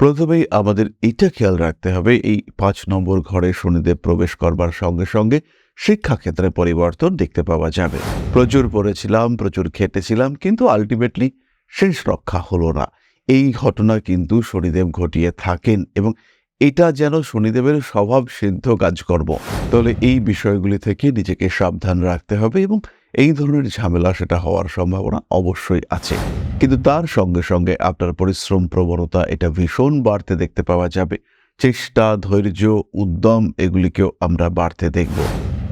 প্রথমেই আমাদের এটা খেয়াল রাখতে হবে, এই পাঁচ নম্বর ঘরে শনিদেব প্রবেশ করবার সঙ্গে সঙ্গে শিক্ষাক্ষেত্রে পরিবর্তন দেখতে পাওয়া যাবে। প্রচুর পড়েছিলাম, প্রচুর খেটেছিলাম, কিন্তু আলটিমেটলি শেষ রক্ষা হলো না। এই ঘটনা কিন্তু শনিদেব ঘটিয়ে থাকেন এবং এটা যেন শনিদেবের স্বভাব সিদ্ধ কাজকর্ম। তাহলে এই বিষয়গুলি থেকে নিজেকে সাবধান রাখতে হবে এবং এই ধরনের ঝামেলা সেটা হওয়ার সম্ভাবনা অবশ্যই আছে। কিন্তু তার সঙ্গে সঙ্গে আপনার পরিশ্রম প্রবণতা এটা ভীষণ বাড়তে দেখতে পাওয়া যাবে। চেষ্টা, ধৈর্য, উদ্যম এগুলিকেও আমরা বাড়তে দেখব।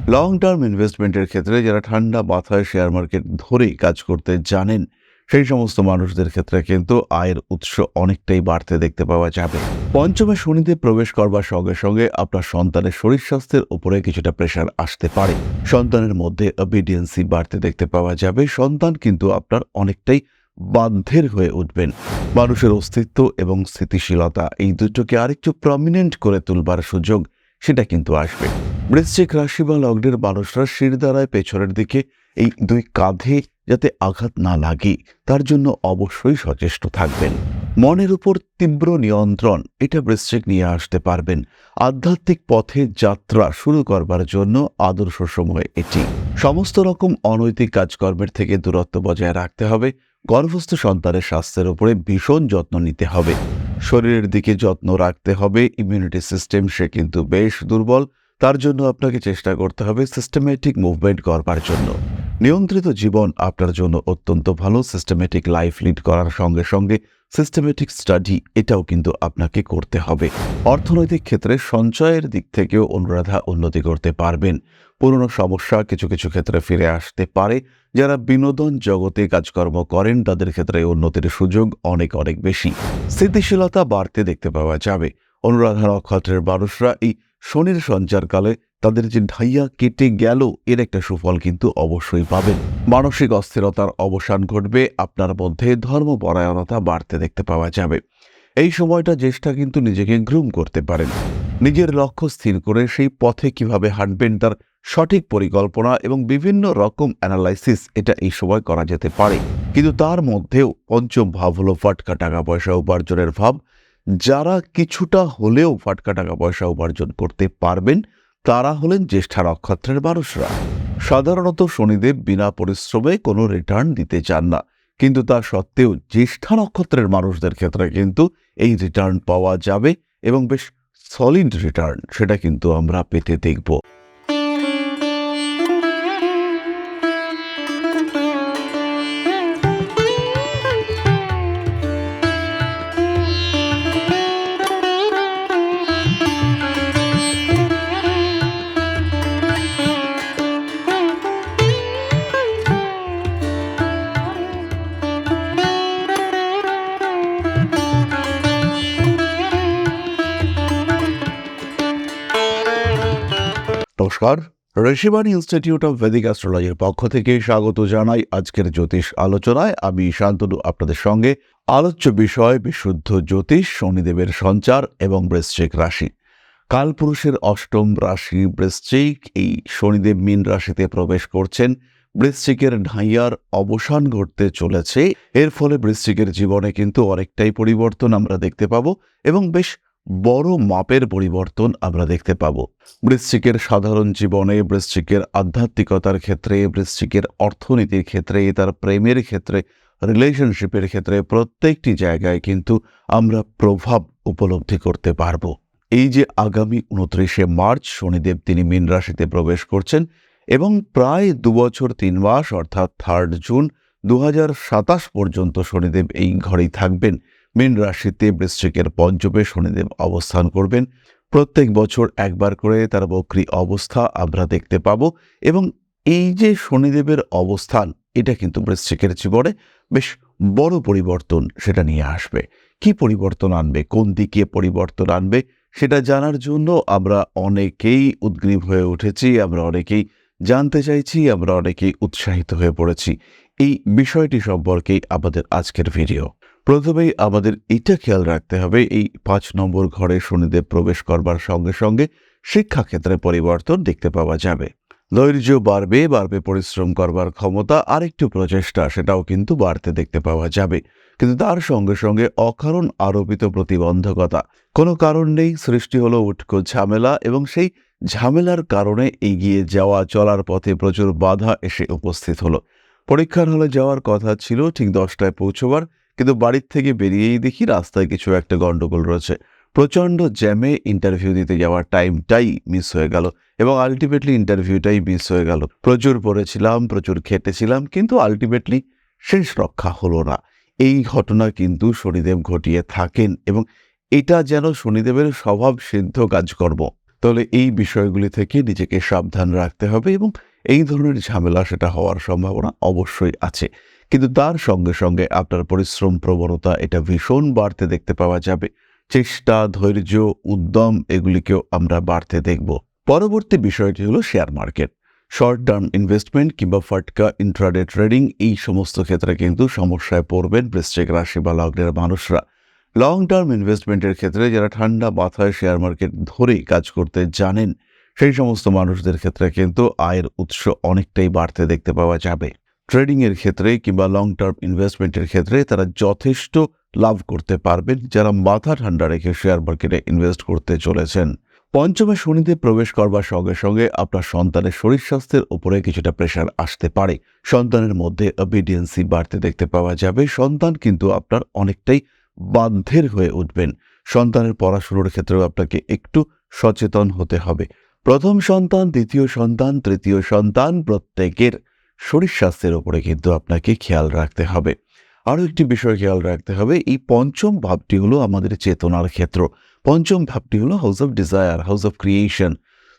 লং টার্ম ইনভেস্টমেন্টের ক্ষেত্রে যারা ঠান্ডা মাথায় শেয়ার মার্কেট ধরেই কাজ করতে জানেন সেই সমস্ত মানুষদের ক্ষেত্রে কিন্তু আয়ের উৎস অনেকটাই বাড়তে দেখতে পাওয়া যাবে। পঞ্চমে শনিতে প্রবেশ করবার সঙ্গে সঙ্গে আপনার সন্তানের শরীর স্বাস্থ্যের উপরে কিছুটা প্রেশার আসতে পারে। সন্তানের মধ্যে অবিডিয়েন্সি বাড়তে দেখতে পাওয়া যাবে। সন্তান কিন্তু আপনার অনেকটাই বাধ্যের হয়ে উঠবেন। মানুষের অস্তিত্ব এবং স্থিতিশীলতা এই দুটোকে আরেকটু প্রমিনেন্ট করে তুলবার সুযোগ সেটা কিন্তু আসবে। বৃশ্চিক রাশি বা লগ্নের মানুষরা শির দ্বারায় পেছনের দিকে এই দুই কাঁধে যাতে আঘাত না লাগে, তার জন্য অবশ্যই সচেষ্ট থাকবেন। মনের উপর তীব্র নিয়ন্ত্রণ, এটা বৃশ্চিক নিয়ে আসতে পারবেন। আধ্যাত্মিক পথে যাত্রা শুরু করবার জন্য আদর্শ সময় এটি। সমস্ত রকম অনৈতিক কাজকর্মের থেকে দূরত্ব বজায় রাখতে হবে। গর্ভস্থ সন্তানের স্বাস্থ্যের উপরে ভীষণ যত্ন নিতে হবে। শরীরের দিকে যত্ন রাখতে হবে। ইমিউনিটি সিস্টেম সে কিন্তু বেশ দুর্বল। তার জন্য আপনাকে চেষ্টা করতে হবে সিস্টেমেটিক মুভমেন্ট করবার জন্য। নিয়ন্ত্রিত জীবন আপনার জন্য অত্যন্ত ভালো সিস্টেমেটিক লাইফ লিড করার সঙ্গে সঙ্গে সিস্টেমেটিক স্টাডি এটাও কিন্তু আপনাকে করতে হবে। অর্থনৈতিক ক্ষেত্রে সঞ্চয়ের দিক থেকেও অনুরাধা উন্নতি করতে পারবেন। পুরনো সমস্যা কিছু কিছু ক্ষেত্রে ফিরে আসতে পারে। যারা বিনোদন জগতে কাজকর্ম করেন, তাদের ক্ষেত্রে উন্নতির সুযোগ অনেক অনেক বেশি। স্থিতিশীলতা বাড়তে দেখতে পাওয়া যাবে। অনুরাধা নক্ষত্রের মানুষরা এই শনির সঞ্চারকালে তাদের যে ঢাইয়া কেটে গেল, এর একটা সুফল কিন্তু অবশ্যই পাবেন। মানসিক অস্থিরতার অবসান ঘটবে, আপনার মধ্যে ধর্মপরায়ণতা বাড়তে দেখতে পাওয়া যাবে। এই সময়টা জ্যেষ্ঠা কিন্তু নিজেকে গ্রুম করতে পারেন। নিজের লক্ষ্য স্থির করে সেই পথে কীভাবে হাঁটবেন তার সঠিক পরিকল্পনা এবং বিভিন্ন রকম অ্যানালাইসিস এটা এই সময় করা যেতে পারে। কিন্তু তার মধ্যেও পঞ্চম ভাব হলো ফাটকা টাকা পয়সা উপার্জনের ভাব যারা কিছুটা হলেও ফাটকা টাকা পয়সা উপার্জন করতে পারবেন, তারা হলেন জ্যেষ্ঠা নক্ষত্রের মানুষরা। সাধারণত শনিদেব বিনা পরিশ্রমে কোনো রিটার্ন দিতে চান না। কিন্তু তা সত্ত্বেও জ্যেষ্ঠা নক্ষত্রের মানুষদের ক্ষেত্রে কিন্তু এই রিটার্ন পাওয়া যাবে এবং বেশ সলিড রিটার্ন সেটা কিন্তু আমরা পেতে দেখব। নমস্কার। ঋষিবাণী ইনস্টিটিউট অফ ভেদিক অ্যাস্ট্রোলজির পক্ষ থেকে স্বাগত জানাই আজকের জ্যোতিষ আলোচনায়। আমি শান্তনু, আপনাদের সঙ্গে আলোচ্য বিষয় বিশুদ্ধ জ্যোতিষ, শনিদেবের সঞ্চার এবং বৃশ্চিক রাশি। কালপুরুষের অষ্টম রাশি বৃশ্চিক, এই শনিদেব মীন রাশিতে প্রবেশ করছেন। বৃশ্চিকের ঢাইয়ার অবসান ঘটতে চলেছে। এর ফলে বৃশ্চিকের জীবনে কিন্তু অনেকটাই পরিবর্তন আমরা দেখতে পাব এবং বেশ বড় মাপের পরিবর্তন আমরা দেখতে পাব। বৃশ্চিকের সাধারণ জীবনে, বৃশ্চিকের আধ্যাত্মিকতার ক্ষেত্রে, বৃশ্চিকের অর্থনীতির ক্ষেত্রে, তার প্রেমের ক্ষেত্রে রিলেশনশিপের ক্ষেত্রে প্রত্যেকটি জায়গায় কিন্তু আমরা প্রভাব উপলব্ধি করতে পারব। এই যে আগামী উনত্রিশে মার্চ শনিদেব তিনি মীন রাশিতে প্রবেশ করছেন এবং প্রায় দুবছর তিন মাস অর্থাৎ থার্ড জুন দু হাজার সাতাশ পর্যন্ত শনিদেব এই ঘরেই থাকবেন। মীন রাশিতে বৃশ্চিকের পঞ্চমে শনিদেব অবস্থান করবেন। প্রত্যেক বছর একবার করে তার বক্রী অবস্থা আমরা দেখতে পাব এবং এই যে শনিদেবের অবস্থান, এটা কিন্তু বৃশ্চিকের জীবনে বেশ বড় পরিবর্তন সেটা নিয়ে আসবে। কি পরিবর্তন আনবে? কোন দিকে পরিবর্তন আনবে? সেটা জানার জন্য আমরা অনেকেই উদ্গ্রীব হয়ে উঠেছি, আমরা অনেকেই জানতে চাইছি, আমরা অনেকেই উৎসাহিত হয়ে পড়েছি। এই বিষয়টি সম্পর্কেই আমাদের আজকের ভিডিও। প্রথমেই আমাদের এটা খেয়াল রাখতে হবে, এই পাঁচ নম্বর ঘরে শনিদেব প্রবেশ করবার সঙ্গে সঙ্গে শিক্ষাক্ষেত্রে পরিবর্তন দেখতে পাওয়া যাবে। ধৈর্য বাড়বে বাড়বে পরিশ্রম করবার ক্ষমতা আর একটু প্রচেষ্টা, সেটাও কিন্তু বাড়তে দেখতে পাওয়া যাবে। কিন্তু তার সঙ্গে সঙ্গে অকারণ আরোপিত প্রতিবন্ধকতা, কোনো কারণ নেই, সৃষ্টি হলো উটকো ঝামেলা এবং সেই ঝামেলার কারণে এগিয়ে যাওয়া, চলার পথে প্রচুর বাধা এসে উপস্থিত হলো। পরীক্ষার হলে যাওয়ার কথা ছিল, ঠিক দশটায় পৌঁছবার কিন্তু বাড়ির থেকে বেরিয়েই দেখি রাস্তায় কিছু একটা গন্ডগোল রয়েছে। প্রচণ্ড জ্যামে ইন্টারভিউ দিতে যাওয়ার টাইমটাই মিস হয়ে গেল এবং আলটিমেটলি ইন্টারভিউটাই মিস হয়ে গেল। প্রচুর পড়েছিলাম, প্রচুর খেটেছিলাম, কিন্তু আলটিমেটলি শেষ রক্ষা হলো না। এই ঘটনা কিন্তু শনিদেব ঘটিয়ে থাকেন এবং এটা যেন শনিদেবের স্বভাব সিদ্ধ কাজকর্ম। তাহলে এই বিষয়গুলি থেকে নিজেকে সাবধান রাখতে হবে এবং এই ধরনের ঝামেলা সেটা হওয়ার সম্ভাবনা অবশ্যই আছে। কিন্তু তার সঙ্গে সঙ্গে আপনার পরিশ্রম প্রবণতা, এটা ভীষণ বাড়তে দেখতে পাওয়া যাবে। চেষ্টা, ধৈর্য, উদ্যম, এগুলিকেও আমরা বাড়তে দেখব। পরবর্তী বিষয়টি হলো share market. Short term investment কিংবা ফাটকা, ইন্ট্রাডে ট্রেডিং, এই সমস্ত ক্ষেত্রে কিন্তু সমস্যায় পড়বেন বৃশ্চিক রাশি বা লগ্নের মানুষরা। লং টার্ম ইনভেস্টমেন্টের ক্ষেত্রে যারা ঠান্ডা মাথায় শেয়ার মার্কেট ধরেই কাজ করতে জানেন, সেই সমস্ত মানুষদের ক্ষেত্রে কিন্তু আয়ের উৎস অনেকটাই বাড়তে দেখতে পাওয়া যাবে। ট্রেডিং এর ক্ষেত্রে কিংবা লং টার্ম ইনভেস্টমেন্টের ক্ষেত্রে তারা যথেষ্ট লাভ করতে পারবেন যারা মাথা ঠান্ডা রেখে শেয়ার মার্কেটে ইনভেস্ট করতে চলেছেন। পঞ্চমে শনিতে প্রবেশ করবার সঙ্গে সঙ্গে আপনার সন্তানের শরীর স্বাস্থ্যের উপরে কিছুটা প্রেশার আসতে পারে। সন্তানের মধ্যে অবিডিয়েন্সি বাড়তে দেখতে পাওয়া যাবে। সন্তান কিন্তু আপনার অনেকটাই বাধ্যের হয়ে উঠবেন। সন্তানের পড়াশুনোর ক্ষেত্রেও আপনাকে একটু সচেতন হতে হবে। প্রথম সন্তান, দ্বিতীয় সন্তান, তৃতীয় সন্তান প্রত্যেকের শরীর স্বাস্থ্যের ওপরে কিন্তু আপনাকে খেয়াল রাখতে হবে। আরও একটি বিষয় খেয়াল রাখতে হবে, এই পঞ্চম ভাবটি হলো আমাদের চেতনার ক্ষেত্র। পঞ্চম ভাবটি হলো house of desire house of creation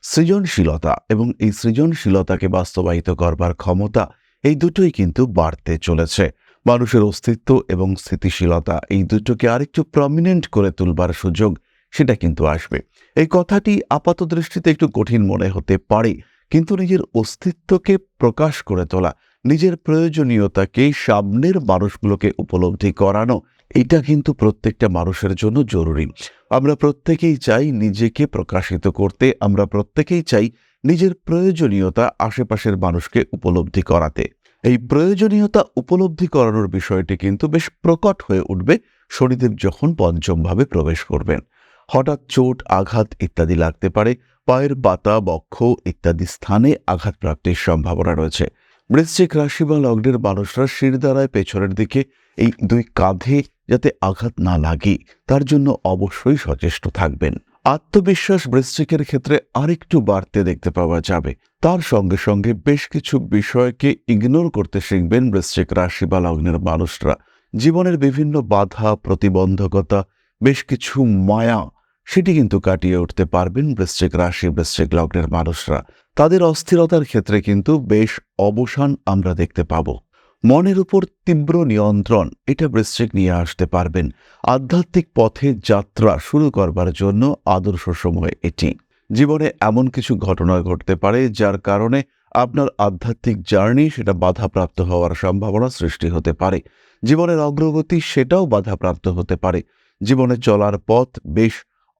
সৃজনশীলতা এবং এই সৃজনশীলতাকে বাস্তবায়িত করবার ক্ষমতা, এই দুটোই কিন্তু বাড়তে চলেছে। মানুষের অস্তিত্ব এবং স্থিতিশীলতা এই দুটোকে আরেকটু প্রমিনেন্ট করে তুলবার সুযোগ সেটা কিন্তু আসবে। এই কথাটি আপাত দৃষ্টিতে একটু কঠিন মনে হতে পারে। কিন্তু নিজের অস্তিত্বকে প্রকাশ করে তোলা, নিজের প্রয়োজনীয়তাকে সামনের মানুষগুলোকে উপলব্ধি করানো, এটা কিন্তু প্রত্যেকটা মানুষের জন্য জরুরি। আমরা প্রত্যেকেই চাই নিজেকে প্রকাশিত করতে, আমরা প্রত্যেকেই চাই নিজের প্রয়োজনীয়তা আশেপাশের মানুষকে উপলব্ধি করাতে। এই প্রয়োজনীয়তা উপলব্ধি করানোর বিষয়টি কিন্তু বেশ প্রকট হয়ে উঠবে শনিদেব যখন পঞ্চমভাবে প্রবেশ করবেন। হঠাৎ চোট, আঘাত ইত্যাদি লাগতে পারে পায়ের পাতা, বক্ষ ইত্যাদি স্থানে আঘাত প্রাপ্তির সম্ভাবনা রয়েছে। বৃশ্চিক রাশি বা লগ্নের মানুষরা শিরদাঁড়ায় পেছনের দিকে এই দুই কাঁধে যাতে আঘাত না লাগে, তার জন্য অবশ্যই সচেষ্ট থাকবেন। আত্মবিশ্বাস বৃশ্চিকের ক্ষেত্রে আরেকটু বাড়তে দেখতে পাওয়া যাবে। তার সঙ্গে সঙ্গে বেশ কিছু বিষয়কে ইগনোর করতে শিখবেন বৃশ্চিক রাশি বা লগ্নের মানুষরা। জীবনের বিভিন্ন বাধা, প্রতিবন্ধকতা, বেশ কিছু মায়া সেটি কিন্তু কাটিয়ে উঠতে পারবেন বৃশ্চিক রাশি, বৃশ্চিক লগ্নের মানুষরা। তাদের অস্থিরতার ক্ষেত্রে কিন্তু বেশ অবসান আমরা দেখতে পাব। মনের উপর তীব্র নিয়ন্ত্রণ, এটা বৃশ্চিক নিয়ে আসতে পারবেন। আধ্যাত্মিক পথে যাত্রা শুরু করবার জন্য আদর্শ সময় এটি। জীবনে এমন কিছু ঘটনা ঘটতে পারে যার কারণে আপনার আধ্যাত্মিক জার্নি সেটা বাধাপ্রাপ্ত হওয়ার সম্ভাবনা সৃষ্টি হতে পারে। জীবনের অগ্রগতি সেটাও বাধাপ্রাপ্ত হতে পারে। জীবনে চলার পথ বেশ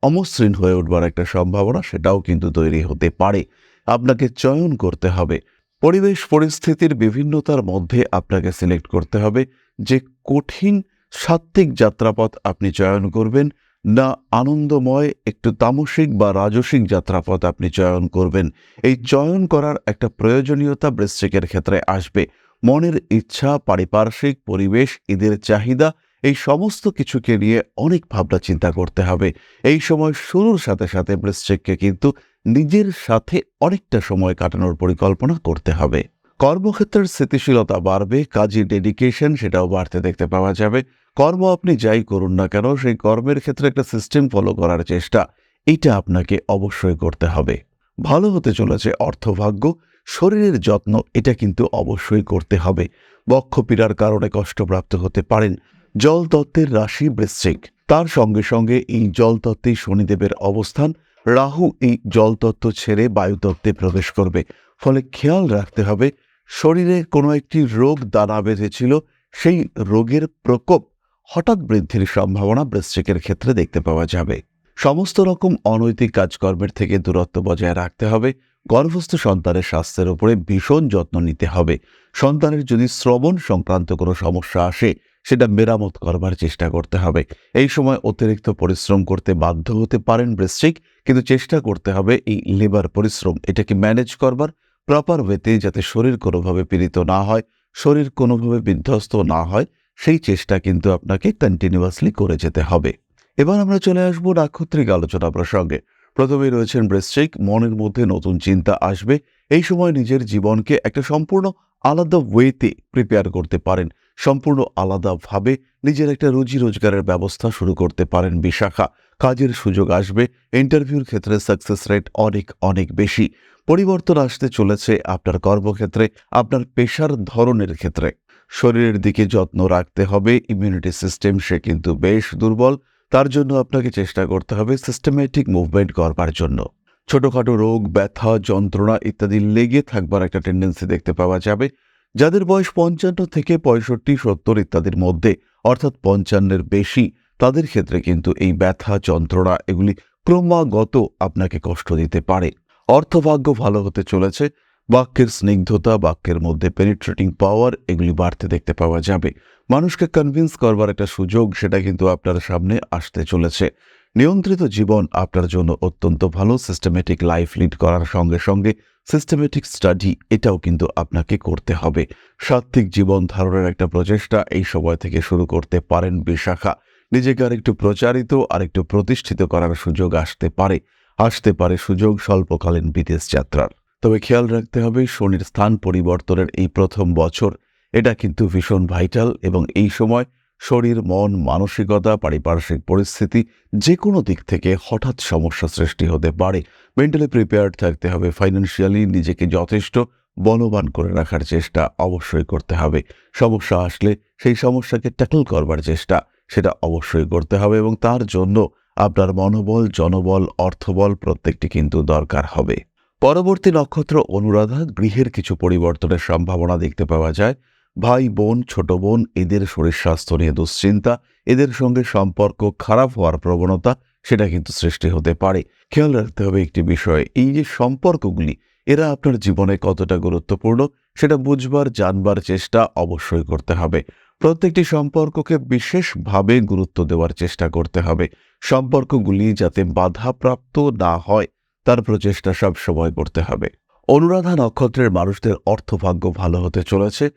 অমসৃণ হয়ে উঠবার একটা সম্ভাবনা সেটাও কিন্তু তৈরি হতে পারে। আপনাকে চয়ন করতে হবে। পরিবেশ পরিস্থিতির বিভিন্নতার মধ্যে আপনাকে সিলেক্ট করতে হবে যে কঠিন সাত্ত্বিক যাত্রাপথ আপনি চয়ন করবেন না আনন্দময়, একটু তামসিক বা রাজসিক যাত্রাপথ আপনি চয়ন করবেন। এই চয়ন করার একটা প্রয়োজনীয়তা বৃশ্চিকের ক্ষেত্রে আসবে। মনের ইচ্ছা, পারিপার্শ্বিক পরিবেশ, ঈদের চাহিদা এই সমস্ত কিছুকে নিয়ে অনেক ভাবনা চিন্তা করতে হবে। এই সময় শুরুর সাথে সাথে বৃশ্চিককে কিন্তু নিজের সাথে অনেকটা সময় কাটানোর পরিকল্পনা করতে হবে। কর্মক্ষেত্রের স্থিতিশীলতা বাড়বে কাজের ডেডিকেশন সেটাও বাড়তে দেখতে পাওয়া যাবে। কর্ম আপনি যাই করুন না কেন, সেই কর্মের ক্ষেত্রে একটা সিস্টেম ফলো করার চেষ্টা, এটা আপনাকে অবশ্যই করতে হবে। ভালো হতে চলেছে অর্থভাগ্য, শরীরের যত্ন, এটা কিন্তু অবশ্যই করতে হবে। বক্ষপীড়ার কারণে কষ্টপ্রাপ্ত হতে পারেন জলতত্ত্বের রাশি বৃশ্চিক। তার সঙ্গে সঙ্গে এই জলতত্ত্বে শনিদেবের অবস্থান, রাহু এই জলতত্ত্ব ছেড়ে বায়ুতত্ত্বে প্রবেশ করবে। ফলে খেয়াল রাখতে হবে, শরীরে কোনো একটি রোগ দানা বেঁধেছিল, সেই রোগের প্রকোপ হঠাৎ বৃদ্ধির সম্ভাবনা বৃশ্চিকের ক্ষেত্রে দেখতে পাওয়া যাবে। সমস্ত রকম অনৈতিক কাজকর্মের থেকে দূরত্ব বজায় রাখতে হবে। গর্ভস্থ সন্তানের স্বাস্থ্যের উপরে ভীষণ যত্ন নিতে হবে। সন্তানের যদি শ্রবণ সংক্রান্ত কোনো সমস্যা আসে সেটা মেরামত করবার চেষ্টা করতে হবে। এই সময় অতিরিক্ত পরিশ্রম করতে বাধ্য হতে পারেন বৃশ্চিক, কিন্তু চেষ্টা করতে হবে এই লেবার পরিশ্রম। এটাকে ম্যানেজ করবার, প্রপার ওয়েতে যাতে শরীর কোনোভাবে পীড়িত না হয়, শরীর কোনোভাবে বিধ্বস্ত না হয়, সেই চেষ্টা কিন্তু আপনাকে কন্টিনিউয়াসলি করে যেতে হবে। এবার আমরা চলে আসব নাক্ষত্রিক আলোচনা প্রসঙ্গে। প্রথমেই রয়েছেন বৃশ্চিক, মনের মধ্যে নতুন চিন্তা আসবে। এই সময় নিজের জীবনকে একটা সম্পূর্ণ আলাদা ওয়েতে প্রিপেয়ার করতে পারেন। সম্পূর্ণ আলাদাভাবে নিজের একটা রুজি রোজগারের ব্যবস্থা শুরু করতে পারেন বিশাখা। কাজের সুযোগ আসবে, ইন্টারভিউর ক্ষেত্রে সাকসেস রেট অনেক অনেক বেশি। পরিবর্তন আসতে চলেছে আপনার কর্মক্ষেত্রে, আপনার পেশার ধরনের ক্ষেত্রে। শরীরের দিকে যত্ন রাখতে হবে ইমিউনিটি সিস্টেম সে কিন্তু বেশ দুর্বল, তার জন্য আপনাকে চেষ্টা করতে হবে সিস্টেমেটিক মুভমেন্ট করবার জন্য। ছোটখাটো রোগ, ব্যথা, যন্ত্রণা ইত্যাদি লেগে থাকবার একটা টেন্ডেন্সি দেখতে পাওয়া যাবে। যাদের বয়স পঞ্চান্ন থেকে পঁয়ষট্টি, সত্তর ইত্যাদির মধ্যে, অর্থাৎ পঞ্চান্নের বেশি, তাদের ক্ষেত্রে কিন্তু এই ব্যথা, যন্ত্রণা এগুলি ক্রমাগত আপনাকে কষ্ট দিতে পারে। অর্থভাগ্য ভালো হতে চলেছে, বাক্যের স্নিগ্ধতা, বাক্যের মধ্যে পেনিট্রেটিং পাওয়ার এগুলি বাড়তে দেখতে পাওয়া যাবে। মানুষকে কনভিন্স করবার একটা সুযোগ, সেটা কিন্তু আপনার সামনে আসতে চলেছে। নিয়ন্ত্রিত জীবন আপনার জন্য অত্যন্ত ভালো সিস্টেমেটিক লাইফ লিড করার সঙ্গে সঙ্গে সিস্টেমেটিক স্টাডি এটাও কিন্তু আপনাকে করতে হবে। সাত্ত্বিক জীবন ধারণের একটা প্রচেষ্টা এই সময় থেকে শুরু করতে পারেন বিশাখা। নিজেকে আরেকটু প্রচারিত, আরেকটু প্রতিষ্ঠিত করার সুযোগ আসতে পারে। আসতে পারে সুযোগ স্বল্পকালীন বিদেশ যাত্রার। তবে খেয়াল রাখতে হবে, শনির স্থান পরিবর্তনের এই প্রথম বছর, এটা কিন্তু ভীষণ ভাইটাল এবং এই সময় শরীর, মন, মানসিকতা, পারিপার্শ্বিক পরিস্থিতি যে কোনো দিক থেকে হঠাৎ সমস্যা সৃষ্টি হতে পারে। মেন্টালি প্রিপেয়ার্ড থাকতে হবে ফাইন্যান্সিয়ালি নিজেকে যথেষ্ট বলবান করে রাখার চেষ্টা অবশ্যই করতে হবে। সমস্যা আসলে সেই সমস্যাকে ট্যাকল করবার চেষ্টা, সেটা অবশ্যই করতে হবে এবং তার জন্য আপনার মনোবল, জনবল, অর্থবল প্রত্যেকটি কিন্তু দরকার হবে। পরবর্তী নক্ষত্র অনুরাধা, গৃহের কিছু পরিবর্তনের সম্ভাবনা দেখতে পাওয়া যায়। ভাই বোন, ছোট বোন, এদের শরীর স্বাস্থ্য নিয়ে দুশ্চিন্তা, এদের সঙ্গে সম্পর্ক খারাপ হওয়ার প্রবণতা, সেটা কিন্তু সৃষ্টি হতে পারে। খেয়াল রাখতে হবে একটি বিষয়, এই যে সম্পর্কগুলি, এরা আপনার জীবনে কতটা গুরুত্বপূর্ণ, সেটা বুঝবার, জানবার চেষ্টা অবশ্যই করতে হবে। প্রত্যেকটি সম্পর্ককে বিশেষভাবে গুরুত্ব দেওয়ার চেষ্টা করতে হবে। সম্পর্কগুলি যাতে বাধাপ্রাপ্ত না হয়, তার প্রচেষ্টা সব সময় করতে হবে। অনুরাধা নক্ষত্রের মানুষদের অর্থভাগ্য ভালো হতে চলেছে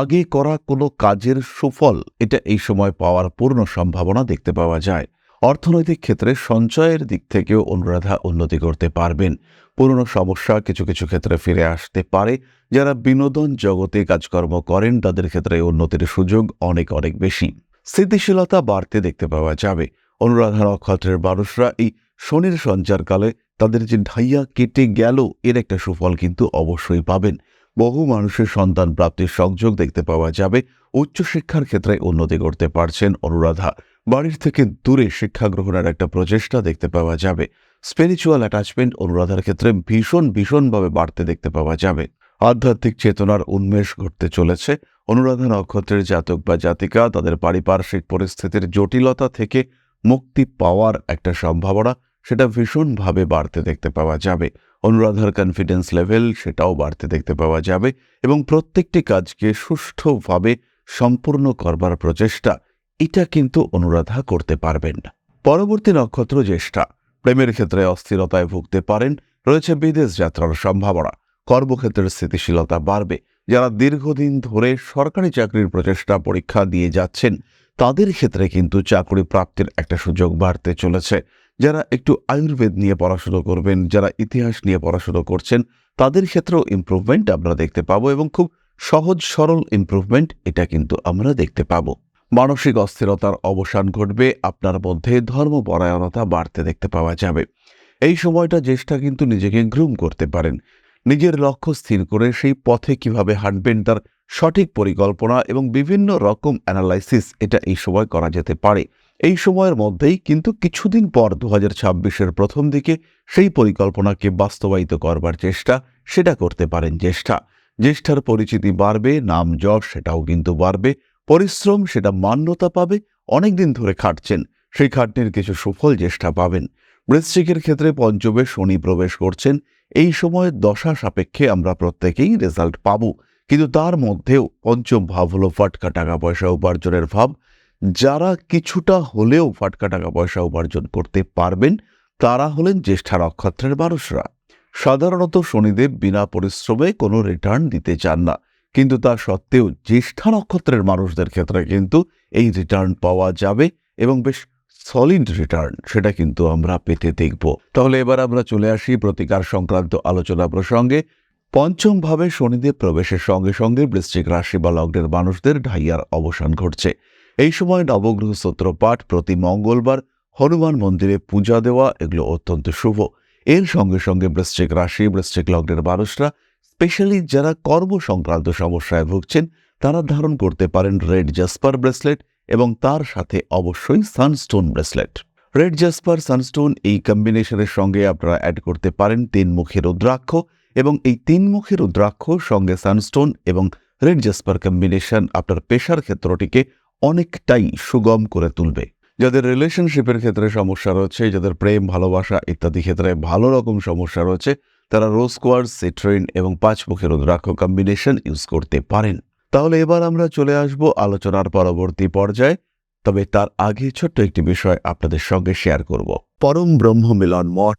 আগে করা কোনো কাজের সুফল, এটা এই সময় পাওয়ার পূর্ণ সম্ভাবনা দেখতে পাওয়া যায়। অর্থনৈতিক ক্ষেত্রে সঞ্চয়ের দিক থেকেও অনুরাধা উন্নতি করতে পারবেন। পুরনো সমস্যা কিছু কিছু ক্ষেত্রে ফিরে আসতে পারে। যারা বিনোদন জগতে কাজকর্ম করেন, তাদের ক্ষেত্রে উন্নতির সুযোগ অনেক অনেক বেশি। স্থিতিশীলতা বাড়তে দেখতে পাওয়া যাবে। অনুরাধা নক্ষত্রের মানুষরা এই শনির সঞ্চারকালে তাদের যে ঢাইয়া কেটে গেল, এর একটা সুফল কিন্তু অবশ্যই পাবেন। বহু মানুষের সন্তান প্রাপ্তির সংযোগ দেখতে পাওয়া যাবে। উচ্চশিক্ষার ক্ষেত্রে উন্নতি করতে পারছেন অনুরাধা। বাড়ির থেকে দূরে শিক্ষা গ্রহণের একটা প্রচেষ্টা দেখতে পাওয়া যাবে। স্পিরিচুয়াল অ্যাটাচমেন্ট অনুরাধার ক্ষেত্রে ভীষণ, ভীষণভাবে বাড়তে দেখতে পাওয়া যাবে। আধ্যাত্মিক চেতনার উন্মেষ ঘটতে চলেছে। অনুরাধা নক্ষত্রের জাতক বা জাতিকা তাদের পারিপার্শ্বিক পরিস্থিতির জটিলতা থেকে মুক্তি পাওয়ার একটা সম্ভাবনা, সেটা ভীষণভাবে বাড়তে দেখতে পাওয়া যাবে। অনুরাধার কনফিডেন্স লেভেল সেটাও বাড়তে দেখতে পাওয়া যাবে এবং প্রত্যেকটি কাজকে সুষ্ঠুভাবে সম্পূর্ণ করবার প্রচেষ্টা, এটা কিন্তু অনুরাধা করতে পারবেন না। পরবর্তী নক্ষত্র জ্যেষ্ঠা, প্রেমের ক্ষেত্রে অস্থিরতায় ভুগতে পারেন, রয়েছে বিদেশ যাত্রার সম্ভাবনা, কর্মক্ষেত্রের স্থিতিশীলতা বাড়বে, যারা দীর্ঘদিন ধরে সরকারি চাকরির প্রচেষ্টা পরীক্ষা দিয়ে যাচ্ছেন, তাদের ক্ষেত্রে কিন্তু চাকরি প্রাপ্তির একটা সুযোগ বাড়তে চলেছে। যারা একটু আয়ুর্বেদ নিয়ে পড়াশুনো করবেন, যারা ইতিহাস নিয়ে পড়াশুনো করছেন, তাদের ক্ষেত্রেও ইম্প্রুভমেন্ট আমরা দেখতে পাবো এবং খুব সহজ, সরল ইম্প্রুভমেন্ট এটা কিন্তু আমরা দেখতে পাবো। মানসিক অস্থিরতার অবসান ঘটবে, আপনার মধ্যে ধর্মপরায়ণতা বাড়তে দেখতে পাওয়া যাবে। এই সময়টা জ্যেষ্ঠা কিন্তু নিজেকে গ্রুম করতে পারেন। নিজের লক্ষ্য স্থির করে সেই পথে কীভাবে হাঁটবেন তার সঠিক পরিকল্পনা এবং বিভিন্ন রকম অ্যানালাইসিস এটা এই সময় করা যেতে পারে। এই সময়ের মধ্যেই কিন্তু কিছুদিন পর দু হাজার ছাব্বিশের প্রথম দিকে সেই পরিকল্পনাকে বাস্তবায়িত করবার চেষ্টা, সেটা করতে পারেন জ্যেষ্ঠা। জ্যেষ্ঠার পরিচিতি বাড়বে, নাম যশ সেটাও কিন্তু বাড়বে, পরিশ্রম সেটা মান্যতা পাবে, অনেকদিন ধরে খাটছেন, সেই খাটনির কিছু সুফল জ্যেষ্ঠা পাবেন। বৃশ্চিকের ক্ষেত্রে পঞ্চমে শনি প্রবেশ করছেন, এই সময় দশা সাপেক্ষে আমরা প্রত্যেকেই রেজাল্ট পাবো, কিন্তু তার মধ্যেও পঞ্চম ভাব হলো ফাটকা টাকা পয়সা উপার্জনের ভাব যারা কিছুটা হলেও ফাটকা টাকা পয়সা উপার্জন করতে পারবেন, তারা হলেন জ্যেষ্ঠা নক্ষত্রের মানুষরা। সাধারণত শনিদেব বিনা পরিশ্রমে কোনো রিটার্ন দিতে চান না। কিন্তু তা সত্ত্বেও জ্যেষ্ঠা নক্ষত্রের মানুষদের ক্ষেত্রে কিন্তু এই রিটার্ন পাওয়া যাবে এবং বেশ সলিড রিটার্ন সেটা কিন্তু আমরা পেতে দেখব। তাহলে এবার আমরা চলে আসি প্রতিকার সংক্রান্ত আলোচনা প্রসঙ্গে। পঞ্চম ভাবে শনিদেব প্রবেশের সঙ্গে সঙ্গে বৃশ্চিক রাশি বা লগ্নের মানুষদের ঢাইয়ার অবসান ঘটছে। এই সময় নবগ্রহ স্তোত্র পাঠ প্রতি মঙ্গলবার হনুমান মন্দিরে পূজা দেওয়া এগুলো অত্যন্ত শুভ। এর সঙ্গে সঙ্গে বৃশ্চিক রাশি, বৃশ্চিক লগ্নের মানুষরা, স্পেশালি যারা কর্ম সংক্রান্ত সমস্যায় ভুগছেন, তারা ধারণ করতে পারেন রেড জাসপার ব্রেসলেট এবং তার সাথে অবশ্যই sunstone bracelet. Red jasper sunstone এই কম্বিনেশনের সঙ্গে আপনারা অ্যাড করতে পারেন তিন মুখের রুদ্রাক্ষ এবং এই তিন মুখের রুদ্রাক্ষ সঙ্গে সানস্টোন এবং রেড জাসপার কম্বিনেশন আপনার পেশার ক্ষেত্রটিকে অনেকটাই সুগম করে তুলবে। যাদের রিলেশনশিপের ক্ষেত্রে সমস্যা রয়েছে, যাদের প্রেম, ভালোবাসা ইত্যাদি ক্ষেত্রে ভালো রকম সমস্যা রয়েছে, তারা রোজ কোয়ার্স সিট্রেন এবং পাঁচ মুখের রুদ্রাক্ষ কম্বিনেশন ইউজ করতে পারেন। তাহলে এবার আমরা চলে আসব আলোচনার পরবর্তী পর্যায়ে, তবে তার আগে ছোট্ট একটি বিষয় আপনাদের সঙ্গে শেয়ার করব। পরম ব্রহ্ম মিলন মঠ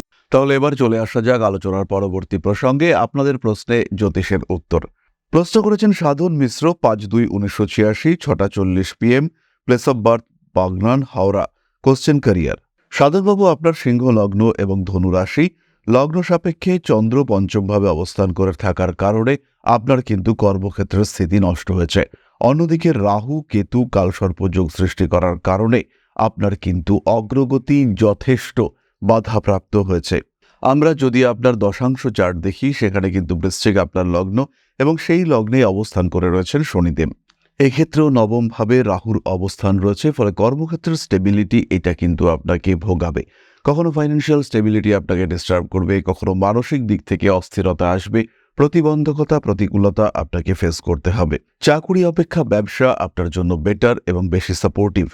তাহলে এবার চলে আসা যাক আলোচনার পরবর্তী প্রসঙ্গে আপনাদের প্রশ্নে জ্যোতিষের উত্তর। প্রশ্ন করেছেন সাধন মিশ্র, পাঁচ দুই উনিশশো ছিয়াশি, ছটা চল্লিশ PM place of birth Bagnan, Howrah. Question career সাধনবাবু আপনার সিংহ, লগ্ন এবং ধনু রাশি। লগ্ন সাপেক্ষে চন্দ্র পঞ্চমভাবে অবস্থান করে থাকার কারণে আপনার কিন্তু কর্মক্ষেত্রের স্থিতি নষ্ট হয়েছে। অন্যদিকে রাহু, কেতু, কালসর্প যোগ সৃষ্টি করার কারণে আপনার কিন্তু অগ্রগতি যথেষ্ট। বাধাপ্রাপ্ত হয়েছে। আমরা যদি আপনার দশাংশ চার্ট দেখি, সেখানে কিন্তু বৃশ্চিক আপনার লগ্ন এবং সেই লগ্নে অবস্থান করে রয়েছেন শনিদেব। এক্ষেত্রেও নবমভাবে রাহুর অবস্থান রয়েছে, ফলে কর্মক্ষেত্রের স্টেবিলিটি এটা কিন্তু আপনাকে ভোগাবে। কখনো ফাইন্যান্সিয়াল স্টেবিলিটি আপনাকে ডিস্টার্ব করবে, কখনো মানসিক দিক থেকে অস্থিরতা আসবে, প্রতিবন্ধকতা, প্রতিকূলতা আপনাকে ফেস করতে হবে। চাকুরি অপেক্ষা ব্যবসা আপনার জন্য বেটার এবং বেশি সাপোর্টিভ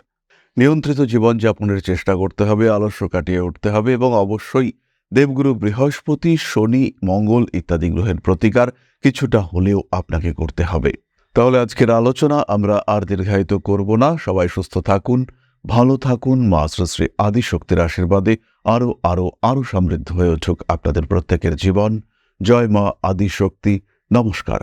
নিয়ন্ত্রিত জীবনযাপনের চেষ্টা করতে হবে, আলস্য কাটিয়ে উঠতে হবে এবং অবশ্যই দেবগুরু বৃহস্পতি, শনি, মঙ্গল ইত্যাদি গ্রহের প্রতিকার কিছুটা হলেও আপনাকে করতে হবে। তাহলে আজকের আলোচনা আমরা আর দীর্ঘায়িত করব না। সবাই সুস্থ থাকুন, ভালো থাকুন, মা শ্রী আদিশক্তির আশীর্বাদে আরও আরও আরও সমৃদ্ধ হয়ে উঠুক আপনাদের প্রত্যেকের জীবন। জয় মা আদিশক্তি। নমস্কার।